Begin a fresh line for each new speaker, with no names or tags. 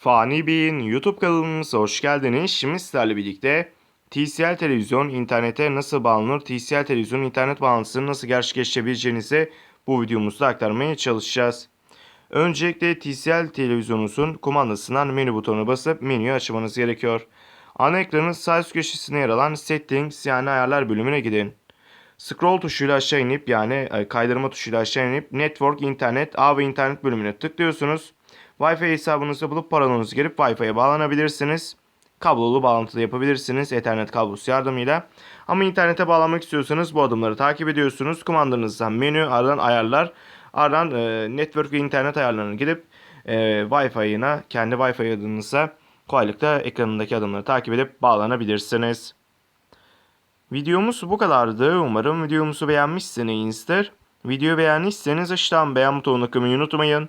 Fani Bey'in YouTube kanalımıza hoş geldiniz. Şimdi sizlerle birlikte TCL televizyon internete nasıl bağlanır, TCL televizyon internet bağlantısını nasıl gerçekleştirebileceğinizi bu videomuzda aktarmaya çalışacağız. Öncelikle TCL televizyonunuzun kumandasından menü butonuna basıp menüyü açmanız gerekiyor. Ana ekranın sağ üst köşesine yer alan Settings yani ayarlar bölümüne gidin. Scroll tuşuyla aşağı inip yani e, kaydırma tuşuyla aşağı inip Network, internet, ağ ve internet bölümüne tıklıyorsunuz. Wi-Fi hesabınızı bulup paranonuzu girip Wi-Fi'ye bağlanabilirsiniz. Kablolu bağlantı da yapabilirsiniz Ethernet kablosu yardımıyla. Ama internete bağlanmak istiyorsanız bu adımları takip ediyorsunuz. Kumandanızdan menü, ardından ayarlar, ardından e, network ve internet ayarlarına gidip e, Wi-Fi'ına, kendi Wi-Fi adınıza kolaylıkla ekranındaki adımları takip edip bağlanabilirsiniz. Videomuz bu kadardı. Umarım videomuzu beğenmişsinizdir. Videoyu beğendiyseniz aşağıdan beğen butonuna kılmayı unutmayın.